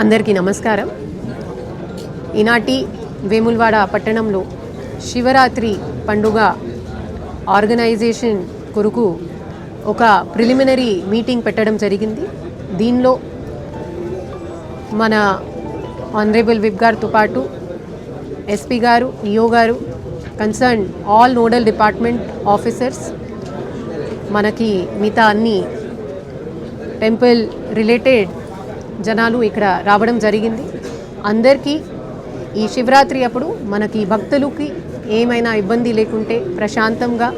అందరికీ నమస్కారం. ఈనాటి వేములవాడ పట్టణంలో శివరాత్రి పండుగ ఆర్గనైజేషన్ కొరకు ఒక ప్రిలిమినరీ మీటింగ్ పెట్టడం జరిగింది. దీనిలో మన ఆనరేబుల్ విప్ గారితో పాటు ఎస్పీ గారు ఈఓ గారు concern all nodal department officers మనకి మిగతా అన్ని టెంపుల్ రిలేటెడ్ జనాలు ఇక్కడ రావడం జరిగింది. అందరికీ ఈ శివరాత్రి అప్పుడు మనకి భక్తులకి ఏమైనా ఇబ్బంది లేకుంటే ప్రశాంతంగా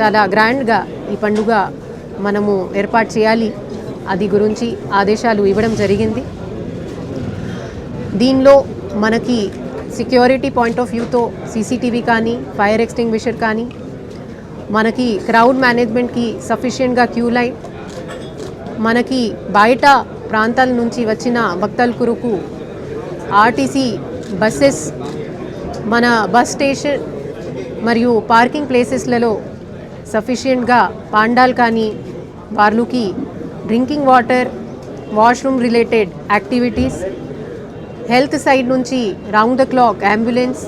చాలా గ్రాండ్గా ఈ పండుగ మనము ఏర్పాటు చేయాలి. అది గురించి ఆదేశాలు ఇవ్వడం జరిగింది. దీనిలో మనకి సెక్యూరిటీ పాయింట్ ఆఫ్ వ్యూతో సీసీటీవీ కానీ ఫైర్ ఎక్స్టింగ్విషర్ కానీ మనకి క్రౌడ్ మేనేజ్మెంట్కి సఫిషియెంట్గా క్యూ లైన్ మనకి బయట ప్రాంతాల నుంచి వచ్చిన భక్తల కొరకు ఆర్టీసీ బస్సెస్ మన బస్ స్టేషన్ మరియు పార్కింగ్ ప్లేసెస్లలో సఫిషియెంట్గా పాండాల్ కానీ వాళ్ళకి drinking water washroom related activities health side నుంచి రౌండ్ ద క్లాక్ అంబులెన్స్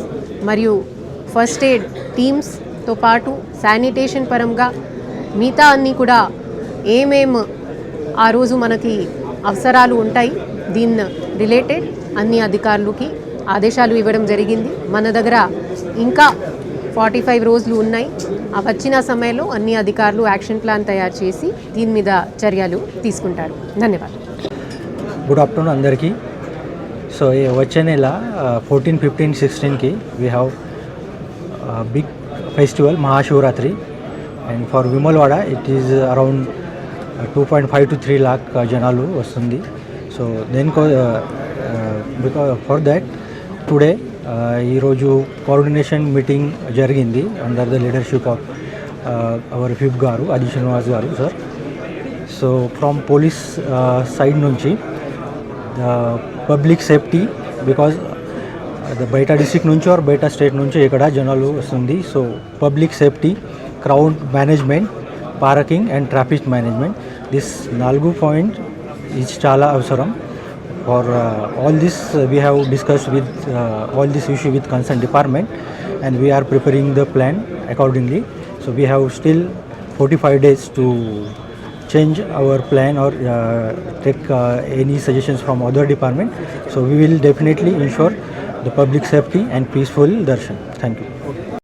మరియు ఫస్ట్ ఎయిడ్ టీమ్స్తో పాటు శానిటేషన్ పరంగా మిగతా అన్నీ కూడా ఏమేం ఆ రోజు మనకి అవసరాలు ఉంటాయి. దీని రిలేటెడ్ అన్ని అధికారులకి ఆదేశాలు ఇవ్వడం జరిగింది. మన దగ్గర ఇంకా ఫార్టీ ఫైవ్ రోజులు ఉన్నాయి. ఆ వచ్చిన సమయంలో అన్ని అధికారులు యాక్షన్ ప్లాన్ తయారు చేసి దీని మీద చర్యలు తీసుకుంటారు. ధన్యవాదాలు. గుడ్ ఆఫ్టర్నూన్ అందరికీ. సో ఈ వచ్చే నెల fourteen fifteen సిక్స్టీన్కి we have big festival Mahashivratri and for విమల్వాడ it is around two point five to three lakh జనాలు వస్తుంది. సో దేనికో బికాస్ ఫర్ దాట్ టుడే ఈరోజు కోఆర్డినేషన్ మీటింగ్ జరిగింది under the leadership of our ఫిఫ్ గారు అజీ శ్రీనివాస్ గారు sir so from police side నుంచి public safety because బయట డిస్ట్రిక్ట్ నుంచి ఆర్ బయట స్టేట్ నుంచి ఇక్కడ జనాలు వస్తుంది. So public safety crowd management parking and traffic management This Nalgu point is Chala Avasaram. For uh, all this, uh, we have discussed with uh, all this issue with concerned department, and we are preparing the plan accordingly. So we have still 45 days to change our plan or take any suggestions from other department. So we will definitely ensure the public safety and peaceful darshan. Thank you.